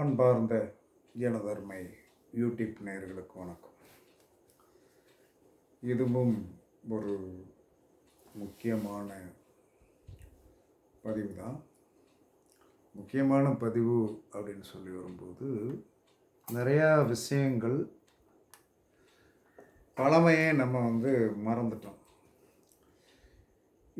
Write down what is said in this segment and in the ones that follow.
அன்பார்ந்த ஜனதர்மை யூடியூப் நேர்களுக்கு வணக்கம். இதுவும் ஒரு முக்கியமான பதிவு தான் முக்கியமான பதிவு அப்படின்னு சொல்லி வரும்போது நிறையா விஷயங்கள் பழமையே நம்ம வந்து மறந்துட்டோம்.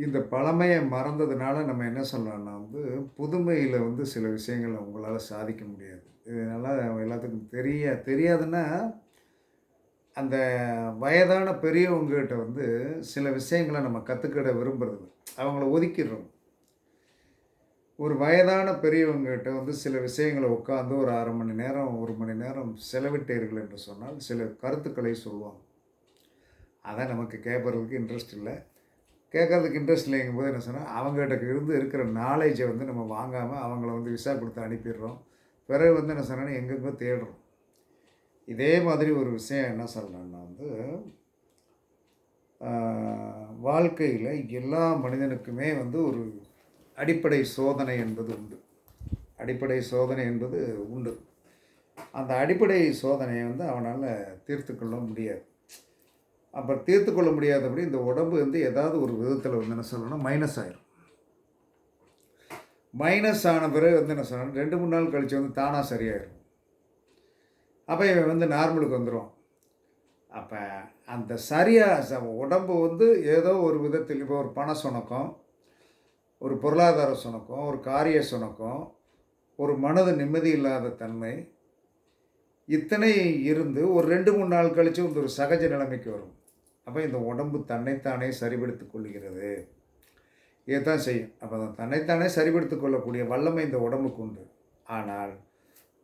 இந்த பழமையை மறந்ததுனால நம்ம என்ன சொல்லலாம்னா வந்து புதுமையில் வந்து சில விஷயங்களை உங்களால் சாதிக்க முடியாது. இதனால் எல்லாத்துக்கும் தெரிய தெரியாதுன்னா அந்த வயதான பெரியவங்ககிட்ட வந்து சில விஷயங்களை நம்ம கற்றுக்கிட விரும்புகிறது அவங்கள ஒதுக்கிடுறோம். ஒரு வயதான பெரியவங்ககிட்ட வந்து சில விஷயங்களை உட்காந்து ஒரு அரை மணி நேரம் ஒரு மணி நேரம் செலவிட்டீர்கள் என்று சொன்னால் சில கருத்துக்களை சொல்லுவாங்க. அதை நமக்கு கேட்பறதுக்கு இன்ட்ரெஸ்ட் இல்லை. கேட்கறதுக்கு இன்ட்ரெஸ்ட் இல்லைங்கும் போது என்ன சொன்னால் அவங்ககிட்ட இருந்து இருக்கிற நாலேஜை வந்து நம்ம வாங்காமல் அவங்கள வந்து விசா கொடுத்து அனுப்பிடுறோம். பிறகு வந்து என்ன சொன்னால் எங்கெங்கோ தேடுறோம். இதே மாதிரி ஒரு விஷயம் என்ன சொல்லலாம்னா வந்து வாழ்க்கையில் எல்லா மனிதனுக்குமே வந்து ஒரு அடிப்படை சோதனை என்பது உண்டு. அடிப்படை சோதனை என்பது உண்டு. அந்த அடிப்படை சோதனையை வந்து அவனால் தீர்த்து கொள்ள முடியாது. அப்போ தீர்த்து கொள்ள முடியாதபடி இந்த உடம்பு வந்து ஏதாவது ஒரு விதத்தில் வந்து என்ன சொல்லணும்னா மைனஸ் ஆயிரும். மைனஸ் ஆன பிறகு வந்து என்ன சொல்லணும்? ரெண்டு மூணு நாள் கழித்து வந்து தானாக சரியாயிரும். அப்போ இவன் வந்து நார்மலுக்கு வந்துடும் அப்போ அந்த சரியாக உடம்பு வந்து ஏதோ ஒரு விதத்தில் இப்போ ஒரு பண சுணக்கம் ஒரு பொருளாதார சுணக்கம் ஒரு காரிய சுணக்கம் ஒரு மனது நிம்மதி இல்லாத தன்மை இத்தனை இருந்து ஒரு ரெண்டு மூணு நாள் கழித்து வந்து ஒரு சகஜ நிலைமைக்கு வரும். அப்போ இந்த உடம்பு தன்னைத்தானே சரிபடுத்தி கொள்கிறது இதைத்தான் செய்யும். அப்போ தான் தன்னைத்தானே சரிபடுத்தி கொள்ளக்கூடிய வல்லமை இந்த உடம்புக்கு உண்டு. ஆனால்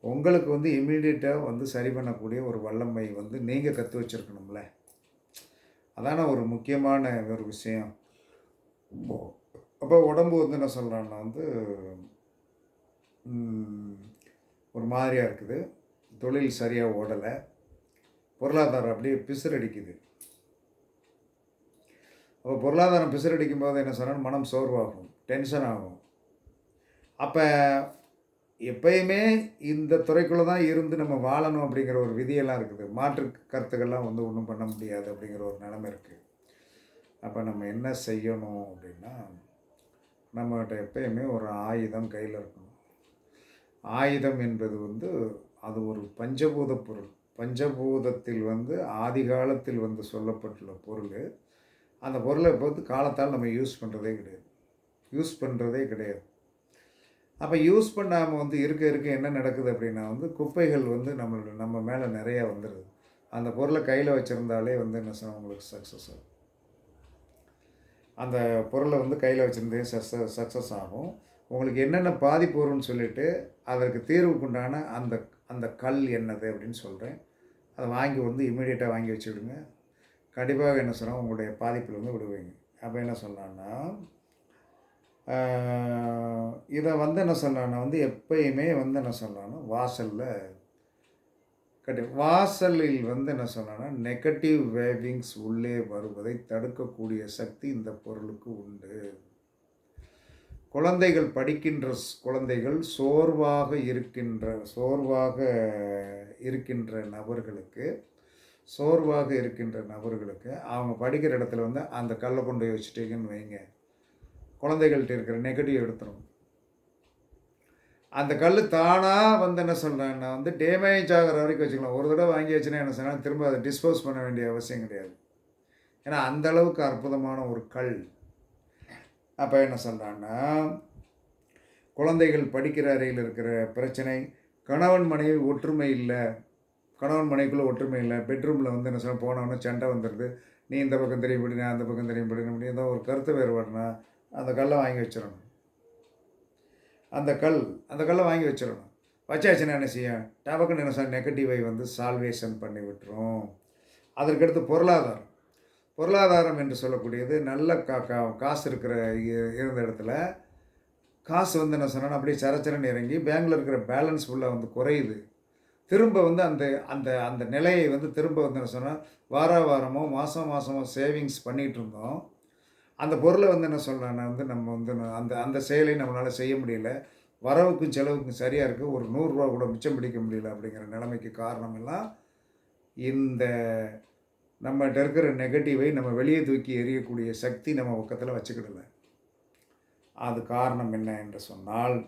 உங்களுக்கு வந்து இம்மீடியட்டாக வந்து சரி பண்ணக்கூடிய ஒரு வல்லமை வந்து நீங்கள் கற்று வச்சுருக்கணும்ல. அதான ஒரு முக்கியமான ஒரு விஷயம். அப்போ உடம்பு வந்து என்ன சொல்கிறான்னா வந்து ஒரு மாதிரியாக இருக்குது. தொழில் சரியாக ஓடலை. பொருளாதாரம் அப்படியே பிசுரடிக்குது அப்போ பொருளாதாரம் பிசுரடிக்கும் போது என்ன சொன்னால் மனம் சோர்வாகும் டென்ஷன் ஆகும். அப்போ எப்பயுமே இந்த துறைக்குள்ளே தான் இருந்து நம்ம வாழணும் அப்படிங்கிற ஒரு விதியெல்லாம் இருக்குது. மாற்று கருத்துக்கள்லாம் வந்து ஒன்றும் பண்ண முடியாது அப்படிங்கிற ஒரு நிலைமை இருக்குது அப்போ நம்ம என்ன செய்யணும் அப்படின்னா நம்மகிட்ட எப்பயுமே ஒரு ஆயுதம் கையில் இருக்கணும். ஆயுதம் என்பது வந்து அது ஒரு பஞ்சபூத பொருள். பஞ்சபூதத்தில் வந்து ஆதி காலத்தில் வந்து சொல்லப்பட்டுள்ள பொருள். அந்த பொருளை பார்த்து காலத்தால் நம்ம யூஸ் பண்ணுறதே கிடையாது. யூஸ் பண்ணுறதே கிடையாது. அப்போ யூஸ் பண்ணாமல் வந்து இருக்க இருக்க என்ன நடக்குது அப்படின்னா வந்து குப்பைகள் வந்து நம்மளோட நம்ம மேலே நிறையா வந்துடுது அந்த பொருளை கையில் வச்சுருந்தாலே வந்து என்ன சார் உங்களுக்கு சக்ஸஸ் ஆகும். அந்த பொருளை வந்து கையில் வச்சுருந்தே சக்ஸஸ் சக்ஸஸ் ஆகும். உங்களுக்கு என்னென்ன பாதிப்பு வரும்னு சொல்லிவிட்டு அதற்கு தீர்வுக்குண்டான அந்த அந்த கல் என்னது அப்படின்னு சொல்கிறேன் அதை வாங்கி வந்து இமீடியட்டாக வாங்கி வச்சுவிடுங்க கண்டிப்பாக என்ன சொன்னால் உங்களுடைய பாதிப்பில் வந்து விடுவீங்க. அப்போ என்ன சொல்லலான்னா இதை வந்து என்ன சொல்லலான்னா வந்து எப்பயுமே வந்து என்ன சொல்லலான்னா வாசலில் கட்டி வாசலில் வந்து என்ன சொல்லலான்னா நெகட்டிவ் வேவிங்ஸ் உள்ளே வருவதை தடுக்கக்கூடிய சக்தி இந்த பொருளுக்கு உண்டு. குழந்தைகள் படிக்கின்ற குழந்தைகள் சோர்வாக இருக்கின்ற சோர்வாக இருக்கின்ற நபர்களுக்கு சோர்வாக இருக்கின்ற நபர்களுக்கு அவங்க படிக்கிற இடத்துல வந்து அந்த கல்லை கொண்டு போய் வச்சுட்டீங்கன்னு வைங்க. குழந்தைகள்கிட்ட இருக்கிற நெகட்டிவ் எடுத்துரும். அந்த கல் தானாக வந்து என்ன சொல்கிறேன்னா வந்து டேமேஜ் ஆகிற வரைக்கும் வச்சுக்கலாம். ஒரு தடவை வாங்கி வச்சுன்னா என்ன சொன்னால் திரும்ப அதை டிஸ்போஸ் பண்ண வேண்டிய அவசியம் கிடையாது. ஏன்னா அந்த அளவுக்கு அற்புதமான ஒரு கல். அப்போ என்ன சொல்கிறான்னா குழந்தைகள் படிக்கிற அறையில் இருக்கிற பிரச்சனை கணவன் மனைவி ஒற்றுமை இல்லை கணவன் மனைவிக்குள்ளே ஒற்றுமை இல்லை பெட்ரூமில் வந்து என்ன சொல்ல போனவொன்னே சண்டை வந்துடுது நீ இந்த பக்கம் தெரியும் படி நான் அந்த பக்கம் தெரியும் படி அப்படி ஏதோ ஒரு கருத்து வேறுபாடுனா அந்த கல்லை வாங்கி வச்சிடணும். அந்த கல் அந்த கல்லை வாங்கி வச்சிடணும். வச்சாச்சுன்னா என்ன செய்யும்? டபக்குன்னு என்ன சார் நெகட்டிவை வந்து சால்வேஷன் பண்ணி விட்டுரும். அதற்கடுத்து பொருளாதாரம். பொருளாதாரம் என்று சொல்லக்கூடியது நல்ல கா கா காசு இருக்கிற இருந்த இடத்துல காசு வந்து என்ன சொன்னால் அப்படியே சரச்சரன் இறங்கி பேங்கில் இருக்கிற பேலன்ஸ் ஃபுல்லாக வந்து குறையுது. திரும்ப வந்து அந்த அந்த அந்த நிலையை வந்து திரும்ப வந்து என்ன சொன்னால் வார வாரமோ மாதம் மாதமோ சேவிங்ஸ் பண்ணிகிட்டு இருந்தோம். அந்த பொருளை வந்து என்ன சொல்கிறேன்னா வந்து நம்ம வந்து அந்த அந்த செயலை நம்மளால் செய்ய முடியல. வரவுக்கும் செலவுக்கும் சரியாக இருக்குது ஒரு நூறுரூவா கூட மிச்சம் பிடிக்க முடியல அப்படிங்கிற நிலைமைக்கு காரணம் எல்லாம் இந்த நம்மகிட்ட இருக்கிற நெகட்டிவை நம்ம வெளியே தூக்கி எறியக்கூடிய சக்தி நம்ம பக்கத்தில் வச்சுக்கிடல. அது காரணம் என்ன என்று சொன்னால்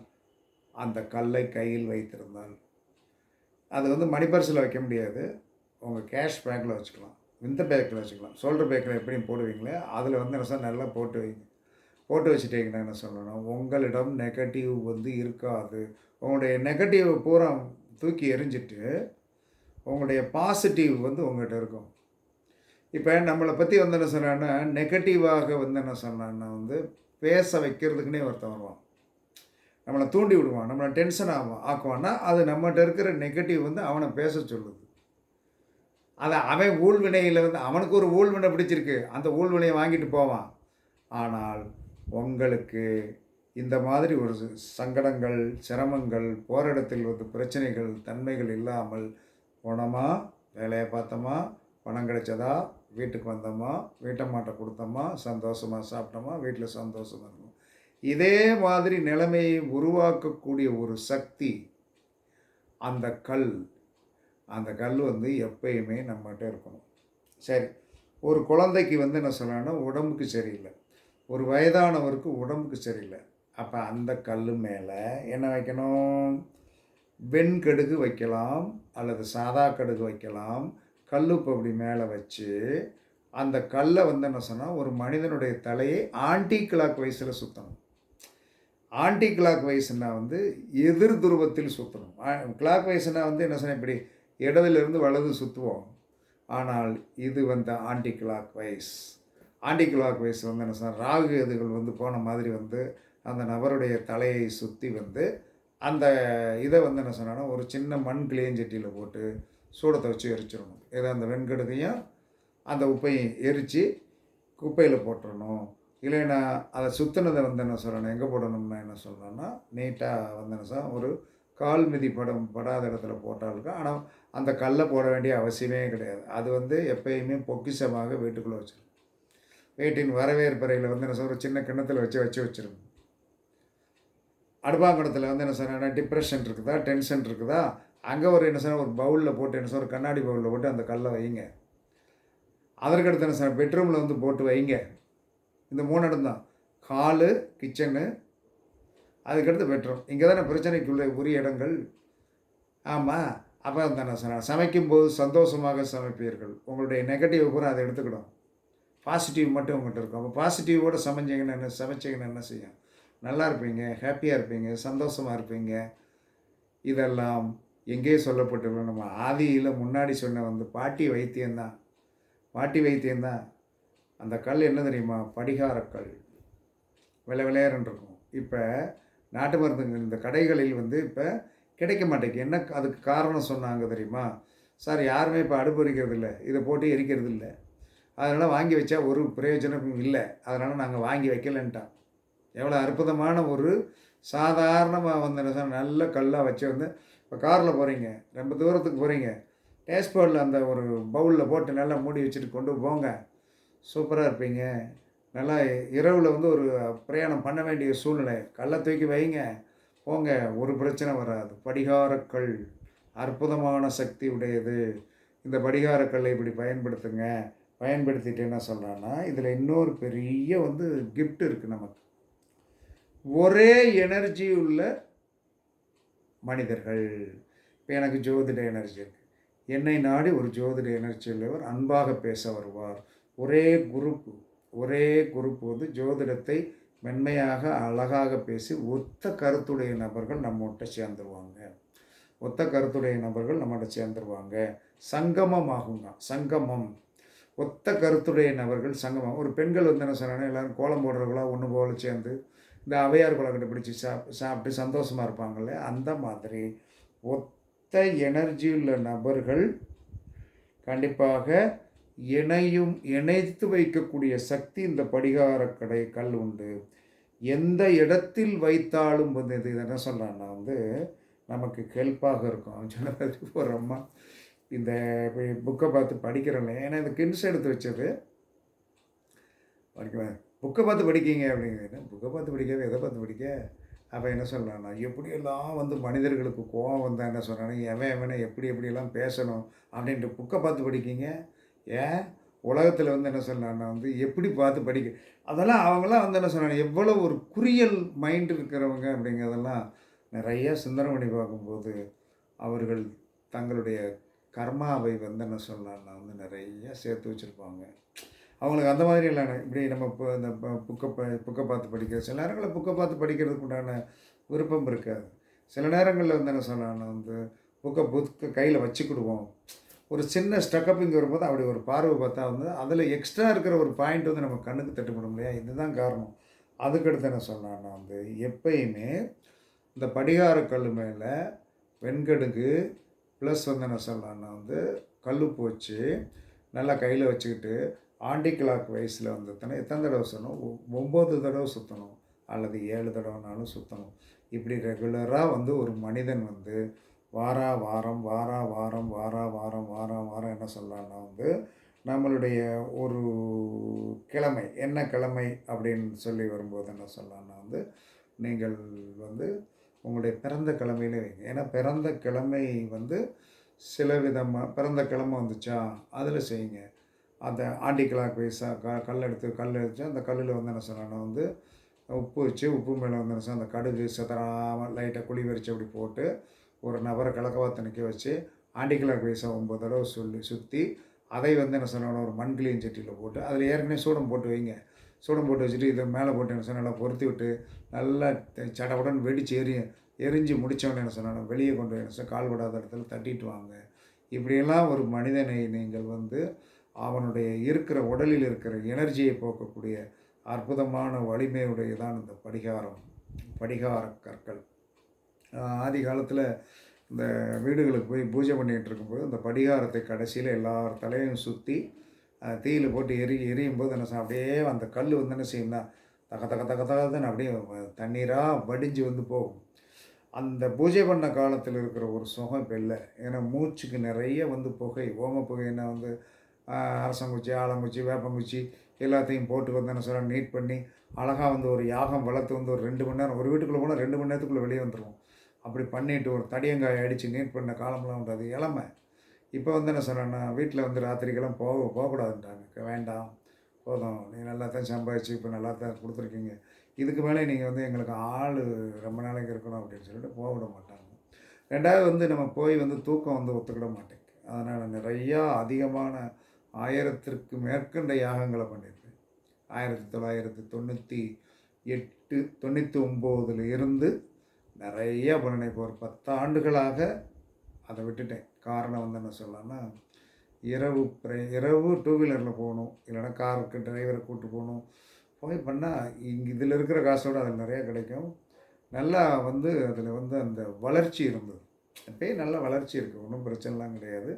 அந்த கல்லை கையில் வைத்திருந்தால். அது வந்து மணி பர்ஸில் வைக்க முடியாது. உங்கள் கேஷ் பேக்கில் வச்சுக்கலாம். விந்த பேக்கில் வச்சுக்கலாம். ஷோல்டர் பேக்கில் எப்படியும் போடுவீங்களே அதில் வந்து என்ன சார் நல்லா போட்டு வைங்க. போட்டு வச்சுட்டீங்கன்னா என்ன சொல்லணும்? உங்களிடம் நெகட்டிவ் வந்து இருக்காது. உங்களுடைய நெகட்டிவ் பூரா தூக்கி எரிஞ்சிட்டு உங்களுடைய பாசிட்டிவ் வந்து உங்கள்கிட்ட இருக்கும். இப்போ நம்மளை பற்றி வந்து என்ன சொன்னான்னா நெகட்டிவாக வந்து என்ன சொன்னான்னா வந்து பேச வைக்கிறதுக்குனே ஒருத்தன் வருவான். நம்மளை தூண்டி விடுவான் நம்மளை டென்ஷன் ஆகும் ஆக்குவான்னா அது நம்மகிட்ட இருக்கிற நெகட்டிவ் வந்து அவனை பேச சொல்லுது. அதை அவன் ஊழ்வினையில் வந்து அவனுக்கு ஒரு ஊழ்வினை பிடிச்சிருக்கு அந்த ஊழ்வினையை வாங்கிட்டு போவான். ஆனால் உங்களுக்கு இந்த மாதிரி ஒரு சங்கடங்கள் சிரமங்கள் போராட்டத்தில் வந்து பிரச்சனைகள் தன்மைகள் இல்லாமல் போனோமா வேலையை பார்த்தோமா பணம் கிடைச்சதா வீட்டுக்கு வந்தோமா வீட்டை மாட்டை கொடுத்தோமா சந்தோஷமாக சாப்பிட்டோமா வீட்டில் சந்தோஷமாக இருக்கும் இதே மாதிரி நிலைமையை உருவாக்கக்கூடிய ஒரு சக்தி அந்த கல். அந்த கல் வந்து எப்பயுமே நம்மகிட்ட இருக்கணும். சரி ஒரு குழந்தைக்கு வந்து என்ன சொல்லணும்னா உடம்புக்கு சரியில்லை. ஒரு வயதானவருக்கு உடம்புக்கு சரியில்லை. அப்போ அந்த கல் மேலே என்ன வைக்கணும்? வெண்கடுகு வைக்கலாம் அல்லது சாதா கடுகு வைக்கலாம் கல்லுப்பு அப்படி மேலே வச்சு அந்த கல்லை வந்து என்ன சொன்னால் ஒரு மனிதனுடைய தலையை ஆன்டி கிளாக் வயசில் சுற்றணும் ஆன்டி கிளாக் வயசுனா வந்து எதிர் துருவத்தில் சுற்றணும் கிளாக் வயசுனா வந்து என்ன சொன்னால் இப்படி இடதுலேருந்து வலது சுற்றுவோம் ஆனால் இது வந்து anticlockwise anticlockwise வந்து என்ன சொன்னால் ராகு எதுகள் வந்து போன மாதிரி வந்து அந்த நபருடைய தலையை சுற்றி வந்து அந்த இதை வந்து என்ன சொன்னால் ஒரு சின்ன மண் கிளியஞ்சட்டியில் போட்டு சூடத்தை வச்சு எரிச்சிடணும். ஏதோ அந்த வெண்கடுகையும் அந்த உப்பையும் எரித்து குப்பையில் போட்டுடணும் இல்லைன்னா அதை சுற்றினதை வந்து என்ன சொல்லணும்? எங்கே போடணும்னா என்ன சொல்லணும்னா நீட்டாக வந்து என்ன சொல்ல ஒரு கால் மிதி படம் படாத இடத்துல போட்டாலுக்கு ஆனால் அந்த கல்லை போட வேண்டிய அவசியமே கிடையாது. அது வந்து எப்பயுமே பொக்கிஷமாக வீட்டுக்குள்ளே வச்சிடும் வீட்டின் வரவேற்பறையில் வந்து என்ன சார் ஒரு சின்ன கிண்ணத்தில் வச்சு வச்சு வச்சிருங்க அடுப்பாங்கடத்தில் வந்து என்ன சொன்னால் டிப்ரெஷன் இருக்குதா? டென்ஷன் இருக்குதா? அங்கே ஒரு என்ன சொன்னால் ஒரு பவுலில் போட்டு என்ன ஒரு கண்ணாடி பவுலில் போட்டு அந்த கல்லை வைங்க. அதற்கடுத்து என்ன சொன்ன பெட்ரூமில் வந்து போட்டு வைங்க. இந்த மூணு இடம் தான். ஹாலு கிச்சனு அதுக்கடுத்து பெட்ரூம். இங்கே தானே பிரச்சனைக்குள்ள உரிய இடங்கள். ஆமாம் அப்போ அந்த நான் சமைக்கும்போது சந்தோஷமாக சமைப்பீர்கள். உங்களுடைய நெகட்டிவ் பூரா அதை எடுத்துக்கிடும் பாசிட்டிவ் மட்டும் உங்கள்கிட்ட இருக்கும். அப்போ பாசிட்டிவோடு சமைச்சிங்கன்னா என்ன சமைச்சிங்கன்னா என்ன செய்யும்? நல்லா இருப்பீங்க ஹாப்பியாக இருப்பீங்க சந்தோஷமாக இருப்பீங்க. இதெல்லாம் எங்கேயே சொல்லப்பட்டிருக்கோம் நம்ம ஆதியில் முன்னாடி சொன்ன வந்து பாட்டி வைத்தியம்தான். பாட்டி வைத்தியம்தான். அந்த கல் என்ன தெரியுமா? படிகாரக்கல் விலை விளையாடுன்னு இருக்கும் இப்போ நாட்டு மருந்துகள் இந்த கடைகளில் வந்து இப்போ கிடைக்க மாட்டேங்குது. என்ன அதுக்கு காரணம் சொன்னாங்க தெரியுமா? சார் யாருமே இப்போ அடுப்பு எரிக்கிறது இல்லை இதை போட்டு எரிக்கிறது இல்லை அதனால் வாங்கி வச்சா ஒரு பிரயோஜனமும் இல்லை. அதனால் நாங்கள் வாங்கி வைக்கலன்ட்டான். எவ்வளோ அற்புதமான ஒரு சாதாரணமாக வந்து நல்ல கல்லாக வச்சு வந்து இப்போ காரில் போகிறீங்க ரொம்ப தூரத்துக்கு போகிறீங்க டேஸ்போர்டில் அந்த ஒரு பவுலில் போட்டு நல்லா மூடி வச்சுட்டு கொண்டு போங்க. சூப்பராக இருப்பீங்க. நல்லா இரவில் வந்து ஒரு பிரயாணம் பண்ண வேண்டிய சூழ்நிலை. கல்லை தூக்கி வைங்க. போங்க ஒரு பிரச்சனை வராது. படிகாரக்கல் அற்புதமான சக்தி உடையது. இந்த படிகாரக்கல்லை இப்படி பயன்படுத்துங்க. பயன்படுத்திட்டு என்ன சொல்கிறான்னா இதில் இன்னொரு பெரிய வந்து கிஃப்ட் இருக்குது நமக்கு. ஒரே எனர்ஜி உள்ள மனிதர்கள். இப்போ எனக்கு ஜோதிட எனர்ஜி இருக்குது என்னை நாடி ஒரு ஜோதிட எனர்ஜி உள்ளவர் அன்பாக பேச வருவார். ஒரே குரூப் ஒரே குரூப் வந்து ஜோதிடத்தை மென்மையாக அழகாக பேசி ஒத்த கருத்துடைய நபர்கள் நம்மகிட்ட சேர்ந்துருவாங்க. ஒத்த கருத்துடைய நபர்கள் நம்மகிட்ட சேர்ந்துருவாங்க. சங்கமம் ஆகுங்க சங்கமம். ஒத்த கருத்துடைய நபர்கள் சங்கமம். ஒரு பெண்கள் வந்து என்ன சொன்னாங்கன்னா எல்லோரும் கோலம் போடுறவங்களா ஒன்று போல சேர்ந்து இந்த அவையார் குளக்கட்டை பிடிச்சி சாப் சாப்பிட்டு சந்தோஷமாக இருப்பாங்கல்ல அந்த மாதிரி ஒத்த எனர்ஜி உள்ள நபர்கள் கண்டிப்பாக இணையும் இணைத்து வைக்கக்கூடிய சக்தி இந்த படிகாரக்கடை கல் உண்டு. எந்த இடத்தில் வைத்தாலும் வந்து இது என்ன சொல்கிறான்னா வந்து நமக்கு ஹெல்ப்பாக இருக்கும். அவன் ஒரு அம்மா இந்த புக்கை பார்த்து படிக்கிறேன் ஏன்னா இந்த கின்ஸ் எடுத்து வச்சது. படிக்கிறேன் புக்கை பார்த்து படிக்கிங்க அப்படிங்கிறது புக்கை பார்த்து படிக்காது எதை பார்த்து படிக்க? அப்போ என்ன சொல்கிறான்னா எப்படியெல்லாம் வந்து மனிதர்களுக்கு கோபம் வந்தால் என்ன சொல்கிறாங்க எவன் எவனை எப்படி எப்படியெல்லாம் பேசணும்? அப்படின்ட்டு புக்கை பார்த்து படிக்கிங்க? ஏன்? உலகத்தில் வந்து என்ன சொல்கிறான்னா வந்து எப்படி பார்த்து படிக்க? அதெல்லாம் அவங்களாம் வந்து என்ன சொல்கிறாங்க எவ்வளோ ஒரு குறியல் மைண்ட் இருக்கிறவங்க அப்படிங்கிறதெல்லாம் நிறைய சிந்தனை பண்ணி பார்க்கும்போது அவர்கள் தங்களுடைய கர்மாவை வந்து என்ன சொல்லலாம்னா வந்து நிறைய சேர்த்து வச்சுருப்பாங்க. அவங்களுக்கு அந்த மாதிரி இல்லை இப்படி நம்ம இப்போ இந்த புக்கை ப புக்கை பார்த்து படிக்கிறது சில நேரங்களில் புக்கை பார்த்து படிக்கிறதுக்கு உண்டான விருப்பம் இருக்காது. சில நேரங்களில் வந்து என்ன சொன்னால் வந்து புக்கை புக்கை கையில் வச்சுக்கிடுவோம். ஒரு சின்ன ஸ்டக்கப்பிங் வரும்போது அப்படி ஒரு பார்வை பார்த்தா வந்து அதில் எக்ஸ்ட்ரா இருக்கிற ஒரு பாயிண்ட் வந்து நம்ம கண்ணுக்கு தட்டுப்பட இல்லையா? இதுதான் காரணம். அதுக்கடுத்து என்ன சொன்னான்னா வந்து எப்பயுமே இந்த படிகார கல் மேலே வெண்கடுகு ப்ளஸ் வந்து என்ன சொல்லலாம்னா வந்து கல்லுப்பு வச்சு நல்லா கையில் வச்சுக்கிட்டு ஆண்டி கிளாக் வயசில் வந்ததுன்னா எத்தனை தடவை சுற்றணும் ஒம்பது தடவை சுற்றணும் அல்லது ஏழு தடவைனாலும் சுற்றணும் இப்படி ரெகுலராக வந்து ஒரு மனிதன் வந்து வாரா வாரம் வாரா வாரம் வாரா வாரம் வாரா வாரம் என்ன சொல்லலாம்னா வந்து நம்மளுடைய ஒரு கிழமை என்ன கிழமை அப்படின்னு சொல்லி வரும்போது என்ன சொல்லலாம்னா வந்து நீங்கள் வந்து உங்களுடைய பிறந்த கிழமையிலே வைங்க. ஏன்னா பிறந்த கிழமை வந்து சில விதமாக பிறந்த கிழமை வந்துச்சா? அதில் செய்யுங்க. அந்த ஆண்டி கிளாக் வைஸாக க கல் எடுத்து கல் எடுத்து அந்த கல்லில் வந்து என்ன சொல்லணும் வந்து உப்பு வச்சு உப்பு மேலே வந்து என்ன சொன்னால் அந்த கடுகு சதராமல் லைட்டாக குழி வரிச்சு அப்படி போட்டு ஒரு நபரை கிழக்கவாத்த நிற்க வச்சு ஆண்டி கிளாக் வைஸாக ஒம்பது தடவை சொல்லி சுற்றி அதை வந்து என்ன சொல்லணும் ஒரு மண் கிளீன் சட்டியில் போட்டு அதில் ஏற்கனவே சூடம் போட்டு வைங்க. சூடம் போட்டு வச்சுட்டு இதை மேலே போட்டு என்ன சொன்னால் நல்லா பொருத்தி விட்டு நல்லா சடவுடன் வெடிச்சு எரி எரிஞ்சு முடித்தவொடனே என்ன சொன்னாலும் வெளியே கொண்டு என்ன கால் விடாத இடத்துல தட்டிட்டு வாங்க. இப்படியெல்லாம் ஒரு மனிதனை நீங்கள் வந்து அவனுடைய இருக்கிற உடலில் இருக்கிற எனர்ஜியை போக்கக்கூடிய அற்புதமான வலிமையுடையதான் இந்த படிகாரம் படிகார கற்கள். ஆதி காலத்தில் இந்த வீடுகளுக்கு போய் பூஜை பண்ணிகிட்டு இருக்கும்போது இந்த படிகாரத்தை கடைசியில் எல்லார் தலையும் சுற்றி தீயில் போட்டு எரி எரியும் போது என்ன அப்படியே அந்த கல் வந்து என்ன செய்யும்னா தக்க தக தக்க தகன்னு அப்படியே தண்ணீராக வடிஞ்சு வந்து போகும். அந்த பூஜை பண்ண காலத்தில் இருக்கிற ஒரு சுகம் இப்போ இல்லை. ஏன்னா மூச்சுக்கு நிறைய வந்து புகை ஓம புகைன்னா வந்து அரசங்குச்சி ஆலங்குச்சி வேப்பங்குச்சி எல்லாத்தையும் போட்டு வந்து என்ன சொல்கிறாங்க நீட் பண்ணி அழகாக வந்து ஒரு யாகம் வளர்த்து வந்து ஒரு ரெண்டு மணி நேரம் ஒரு வீட்டுக்குள்ளே போனால் ரெண்டு மணி நேரத்துக்குள்ளே வெளியே வந்துடுவோம் அப்படி பண்ணிட்டு ஒரு தடியங்காய் அடித்து நீட் பண்ண காலம்லாம் உண்டு அது இளமை. இப்போ வந்து என்ன சொல்கிறேன்னா வீட்டில் வந்து ராத்திரிக்கெல்லாம் போக போகக்கூடாதுன்றாங்க. வேண்டாம் போதும் நீங்கள் நல்லா தான் சம்பாதிச்சு இப்போ நல்லா தான் கொடுத்துருக்கீங்க. இதுக்கு மேலே நீங்கள் வந்து எங்களுக்கு ஆள் ரொம்ப நாளைக்கு இருக்கணும் அப்படின்னு சொல்லிட்டு போக விட மாட்டாங்க. ரெண்டாவது வந்து நம்ம போய் வந்து தூக்கம் வந்து ஒத்துக்கிட மாட்டேங்குது. அதனால் நிறையா அதிகமான ஆயிரத்திற்கு மேற்கண்ட யாகங்களை பண்ணியிருக்கேன் ஆயிரத்தி தொள்ளாயிரத்தி தொண்ணூற்றி எட்டு தொண்ணூற்றி ஒம்போதுல இருந்து நிறைய பண்ணினேன். இப்போ ஒரு பத்து ஆண்டுகளாக அதை விட்டுட்டேன். காரணம் வந்து என்ன சொல்லலாம்னா இரவு பிர இரவு டூ வீலரில் போகணும். இல்லைன்னா காருக்கு டிரைவரை கூப்பிட்டு போகணும். போய் பண்ணால் இங்கே இதில் இருக்கிற காசோடு அதில் நிறையா கிடைக்கும். நல்லா வந்து அதில் வந்து அந்த வளர்ச்சி இருந்தது. அப்பயே நல்ல வளர்ச்சி இருக்குது ஒன்றும் பிரச்சனைலாம் கிடையாது.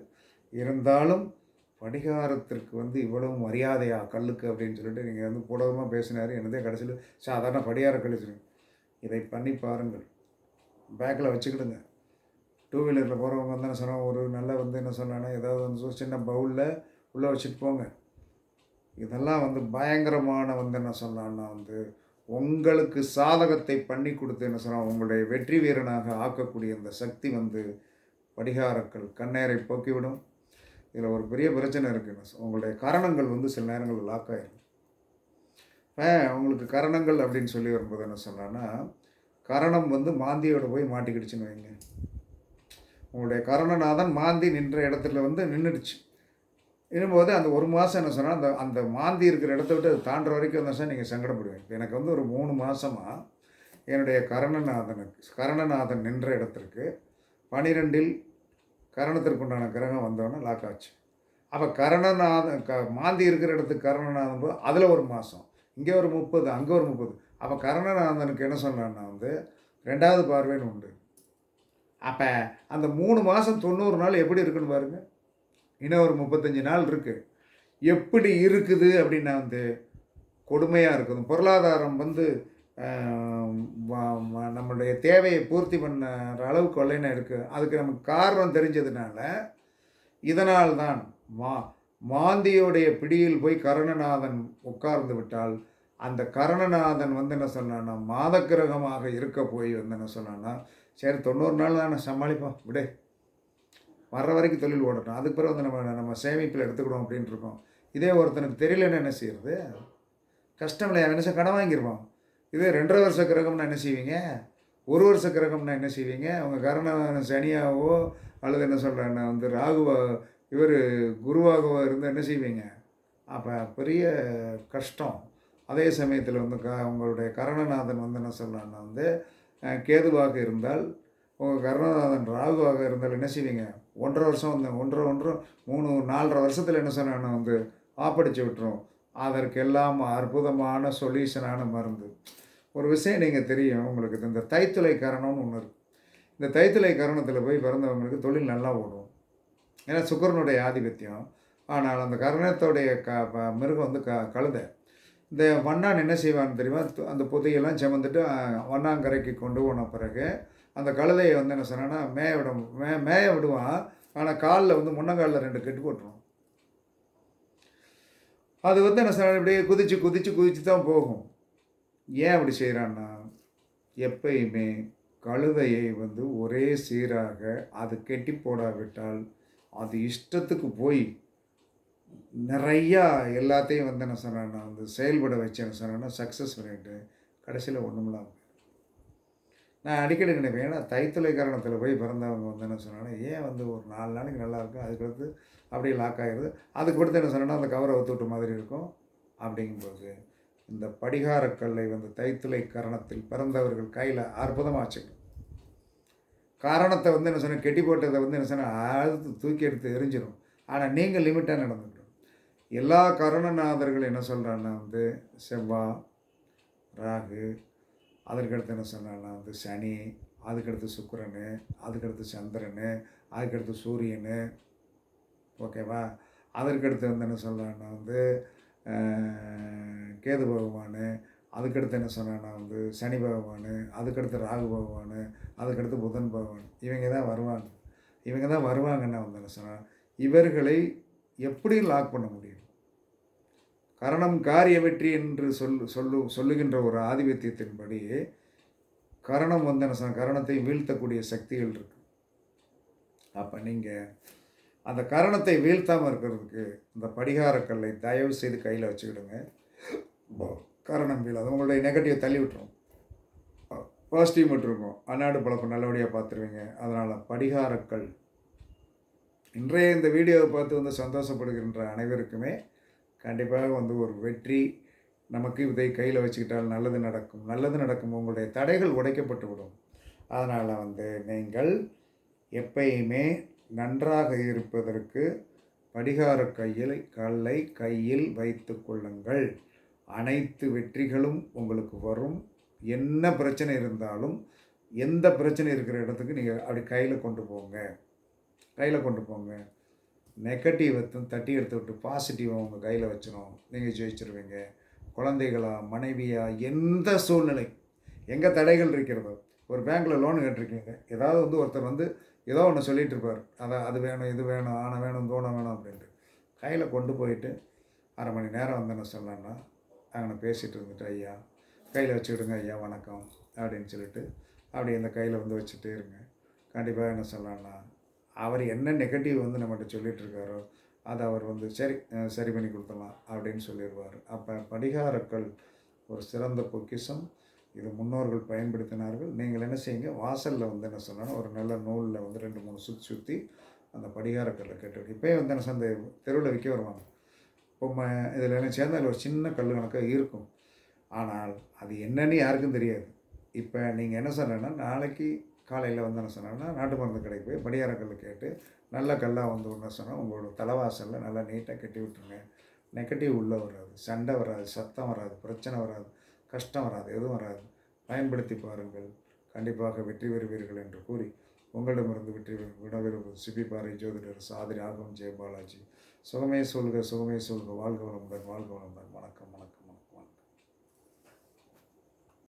இருந்தாலும் படிகாரத்திற்கு வந்து இவ்வளவு மரியாதையா கல்லுக்கு அப்படின்னு சொல்லிட்டு நீங்கள் வந்து புலகமாக பேசினார். என்னதே கடைசியில் சாதாரண படியார கழிச்சிருங்க. இதை பண்ணி பாருங்கள். பேக்கில் வச்சுக்கிடுங்க. டூ வீலரில் போகிறவங்க வந்து என்ன சொன்னால் ஒரு நல்ல வந்து என்ன சொன்னாங்கன்னா ஏதாவது வந்து சின்ன பவுலில் உள்ளே வச்சுட்டு போங்க. இதெல்லாம் வந்து பயங்கரமான வந்து என்ன சொன்னான்னா வந்து உங்களுக்கு சாதகத்தை பண்ணி கொடுத்து என்ன சொன்னால் உங்களுடைய வெற்றி வீரனாக ஆக்கக்கூடிய இந்த சக்தி வந்து படிகாரக்கள் கண்ணேரை போக்கிவிடும். இதில் ஒரு பெரிய பிரச்சனை இருக்குது உங்களுடைய கரணங்கள் வந்து சில நேரங்களில் லாக் ஆயிரும். இப்போ உங்களுக்கு கரணங்கள் அப்படின்னு சொல்லி வரும்போது என்ன சொன்னான்னா கரணம் வந்து மாந்தியோட போய் மாட்டிக்கிடுச்சுன்னு வைங்க உங்களுடைய கரணநாதன் மாந்தி நின்ற இடத்துல வந்து நின்றுடுச்சு இருக்கும்போது அந்த ஒரு மாதம் என்ன சொன்னால் அந்த அந்த மாந்தி இருக்கிற இடத்த விட்டு அது தாண்டுற வரைக்கும் என்ன சார் நீங்கள் சங்கடப்படுவீங்க. எனக்கு வந்து ஒரு மூணு மாதமாக என்னுடைய கரணநாதனுக்கு கரணநாதன் நின்ற இடத்திற்கு பனிரெண்டில் கரணத்திற்குண்டான கிரகம் வந்தோடனே லாக் ஆச்சு. அப்போ கரணநாதன் க மாந்தி இருக்கிற இடத்துக்கு கரணநாதன் போது அதில் ஒரு மாதம் இங்கே ஒரு முப்பது அங்கே ஒரு முப்பது. அப்போ கரணநாதனுக்கு என்ன சொன்னான்னா வந்து ரெண்டாவது பார்வைன்னு உண்டு. அப்போ அந்த மூணு மாதம் தொண்ணூறு நாள் எப்படி இருக்குன்னு பாருங்கள் இன்னும் ஒரு முப்பத்தஞ்சு நாள் இருக்குது எப்படி இருக்குது அப்படின்னா வந்து கொடுமையாக இருக்குது. பொருளாதாரம் வந்து நம்மளுடைய தேவையை பூர்த்தி பண்ணுற அளவுக்கு கொள்ளைனா இருக்குது அதுக்கு நமக்கு காரணம் தெரிஞ்சதுனால இதனால் தான் மா மாந்தியோடைய பிடியில் போய் கருணநாதன் உட்கார்ந்து விட்டால் அந்த கரணநாதன் வந்து என்ன சொன்னான்னா மாதக்கிரகமாக இருக்க போய் வந்து என்ன சொன்னான்னா சரி தொண்ணூறு நாள் தானே சமாளிப்போம் விடே. வர்ற வரைக்கும் தொழில் ஓடட்டும். அதுக்கு பிறகு வந்து நம்ம நம்ம சேமிப்பில் எடுத்துக்கிடுவோம் அப்படின்ட்டு இருக்கோம். இதே ஒருத்தனுக்கு தெரியலன்னு என்ன செய்யறது? கஷ்டம் இல்லையா என்ன கடன் வாங்கிடுவோம் இதே ரெண்டரை வருஷ கிரகம்னா என்ன செய்வீங்க? ஒரு வருஷ கிரகம்னா என்ன செய்வீங்க? அவங்க கரண சனியாகவோ அல்லது என்ன சொல்கிறேன்னா வந்து ராகுவா இவர் குருவாகவோ இருந்து என்ன செய்வீங்க? அப்போ பெரிய கஷ்டம். அதே சமயத்தில் வந்து க உங்களுடைய கரணநாதன் வந்து என்ன சொல்கிறான்னா வந்து கேதுவாக இருந்தால் உங்கள் கருணநாதன் ராகுவாக இருந்தால் என்ன செய்வீங்க? ஒன்றரை வருஷம் வந்து ஒன்றரை ஒன்றரை மூணு நாலரை வருஷத்தில் என்ன சொன்னாங்கன்னா வந்து ஆப்படிச்சு விட்டுரும். அதற்கெல்லாம் அற்புதமான சொல்யூஷனான மருந்து. ஒரு விஷயம் நீங்கள் தெரியும் உங்களுக்கு. இந்த தைத்துளை கரணம்னு ஒன்று இருக்குது இந்த தைத்துளை கரணத்தில் போய் பிறந்தவங்களுக்கு தொழில் நல்லா ஓடும். ஏன்னா சுக்கரனுடைய ஆதிபத்தியம். ஆனால் அந்த கரணத்தோடைய க ப- மிருகம் வந்து க கழுதை. இந்த வண்ணான் என்ன செய்வான்னு தெரியுமா? அந்த பொதியெல்லாம் சுமந்துட்டு வண்ணாங்கரைக்கு கொண்டு போன பிறகு அந்த கழுதையை வந்து என்ன சொன்னான்னா மேய விட மே மேய விடுவான். ஆனால் காலில் வந்து முன்னங்காலில் ரெண்டு கெட்டு போட்டுருவான் அது வந்து என்ன சொன்ன இப்படியே குதிச்சு குதிச்சு குதிச்சு தான் போகும். ஏன் அப்படி செய்கிறான்னா எப்பயுமே கழுதையை வந்து ஒரே சீராக அது கெட்டி போடாவிட்டால் அது இஷ்டத்துக்கு போய் நிறையா எல்லாத்தையும் வந்து என்ன சொன்னேன்னா வந்து செயல்பட வச்சு என்ன சொன்னேன்னா சக்ஸஸ் பண்ணிட்டு கடைசியில் ஒன்றுமில்லாம நான் அடிக்கடி நினைப்பேன். ஏன்னா தைத்துளை காரணத்தில் போய் பிறந்தவங்க வந்து என்ன சொன்னாங்கன்னா ஏன் வந்து ஒரு நாலு நாளைக்கு நல்லா இருக்கும்? அதுக்கடுத்து அப்படியே லாக் ஆகிடுது அதுக்கு அடுத்து என்ன சொன்னேன்னா அந்த கவரை ஒத்துவிட்ட மாதிரி இருக்கும். அப்படிங்கும்போது இந்த படிகாரக்கல்லை வந்து தைத்துளை கரணத்தில் பிறந்தவர்கள் கையில் அற்புதமாக வச்சுக்கணும் காரணத்தை வந்து என்ன சொன்ன கெட்டி போட்டதை வந்து என்ன சொன்னால் அழுத்து தூக்கி எடுத்து எரிஞ்சிடும் ஆனால் நீங்கள் லிமிட்டாக நடந்துக்கணும். எல்லா கருணநாதர்கள் என்ன சொல்கிறாங்கன்னா வந்து செவ்வாய் ராகு அதற்கடுத்து என்ன சொன்னான்னா வந்து சனி அதுக்கடுத்து சுக்கரன் அதுக்கடுத்து சந்திரன் அதுக்கடுத்து சூரியன். ஓகேவா? அதற்கடுத்து வந்து என்ன சொல்கிறான்னா வந்து கேது பகவான் அதுக்கடுத்து என்ன சொன்னான்னா வந்து சனி பகவான் அதுக்கடுத்து ராகு பகவான் அதுக்கடுத்து புதன் பகவான். இவங்க தான் வருவாங்க. இவங்க தான் வருவாங்கன்னா வந்து என்ன சொன்னால் இவர்களை எப்படி லாக் பண்ண முடியும்? கரணம் காரிய வெற்றி என்று சொல் சொல்லு சொல்லுகின்ற ஒரு ஆதிபத்தியத்தின்படி கரணம் வந்தன கரணத்தை வீழ்த்தக்கூடிய சக்திகள் இருக்கு. அப்போ நீங்கள் அந்த கரணத்தை வீழ்த்தாமல் இருக்கிறதுக்கு இந்த படிகாரக்கல்லை தயவு செய்து கையில் வச்சுக்கிடுங்க. கரணம் வீழாது. உங்களுடைய நெகட்டிவ் தள்ளி விட்டுரும். பாசிட்டிவ் மட்டும் இருக்கும் அன்னாடு பழக்கம் நல்லபடியாக பார்த்துருவீங்க. அதனால் படிகாரக்கல். இன்றைய இந்த வீடியோவை பார்த்து வந்து சந்தோஷப்படுகின்ற அனைவருக்குமே கண்டிப்பாக வந்து ஒரு வெற்றி நமக்கு இதை கையில் வச்சுக்கிட்டால் நல்லது நடக்கும். நல்லது நடக்கும். உங்களுடைய தடைகள் உடைக்கப்பட்டு விடும். அதனால் வந்து நீங்கள் எப்பயுமே நன்றாக இருப்பதற்கு படிகார கையில் கல்லை கையில் வைத்து கொள்ளுங்கள். அனைத்து வெற்றிகளும் உங்களுக்கு வரும். என்ன பிரச்சனை இருந்தாலும் எந்த பிரச்சனை இருக்கிற இடத்துக்கு நீங்கள் அப்படி கையில் கொண்டு போங்க. கையில் கொண்டு போங்க. நெகட்டிவை தட்டி எடுத்து விட்டு பாசிட்டிவை உங்கள் கையில் வச்சிடும் நீங்கள் ஜெயிச்சிருவீங்க. குழந்தைகளா மனைவியா எந்த சூழ்நிலை எங்கே தடைகள் இருக்கிறதோ ஒரு பேங்க்கில் லோன் கேட்டிருக்கீங்க. ஏதாவது வந்து ஒருத்தர் வந்து ஏதோ ஒன்று சொல்லிட்டு இருப்பார். அதை அது வேணும் இது வேணும் ஆனை வேணும் தோணை வேணும் அப்படின்ட்டு. கையில் கொண்டு போயிட்டு அரை மணி நேரம் வந்து என்ன சொல்லலாம்னா அங்கே பேசிகிட்டு இருந்துட்டு ஐயா கையில் வச்சுக்கிடுங்க ஐயா வணக்கம் அப்படின்னு சொல்லிட்டு அப்படி இந்த கையில் வந்து வச்சுட்டே இருங்க. கண்டிப்பாக என்ன சொல்லலாம்னா அவர் என்ன நெகட்டிவ் வந்து நம்மகிட்ட சொல்லிட்டு இருக்காரோ அதை அவர் வந்து சரி சரி பண்ணி கொடுத்துடலாம் அப்படின்னு சொல்லிடுவார். அப்போ படிகாரக்கள் ஒரு சிறந்த பொக்கிஷம். இது முன்னோர்கள் பயன்படுத்தினார்கள். நீங்கள் என்ன செய்யுங்க வாசலில் வந்து என்ன சொன்னால் ஒரு நல்ல நூலில் வந்து ரெண்டு மூணு சுற்றி சுற்றி அந்த படிகாரக்கல்லை கேட்டு இப்போயே வந்து என்ன சொன்ன தெருவில் விற்க வருவாங்க. பொம்மை இதில் என்ன சேர்ந்து அதில் ஒரு சின்ன கல் கணக்காக இருக்கும். ஆனால் அது என்னன்னு யாருக்கும் தெரியாது. இப்போ நீங்கள் என்ன சொன்னேன்னா நாளைக்கு காலையில் வந்து என்ன சொன்னாங்கன்னா நாட்டு மருந்து கடைக்கு போய் படியாரக்கல் கேட்டு நல்ல கல்லாக வந்து ஒன்று சொன்னால் உங்களோட தலைவாசலில் நல்லா நீட்டாக கட்டி விட்டுருங்க. நெகட்டிவ் உள்ளே வராது. சண்டை வராது சத்தம் வராது பிரச்சனை வராது கஷ்டம் வராது எதுவும் வராது. பயன்படுத்தி பாருங்கள். கண்டிப்பாக வெற்றி பெறுவீர்கள் என்று கூறி உங்களிடமிருந்து வெற்றி விடவிருப்பது சிபிபாறை ஜோதிடர் சாதிரி ஆகம் ஜெயபாலாஜி. சுகமே சொல்க சுகமே சொல்க. வாழ்க வளமுடன் வாழ்க வளமுடன். வணக்கம் வணக்கம்.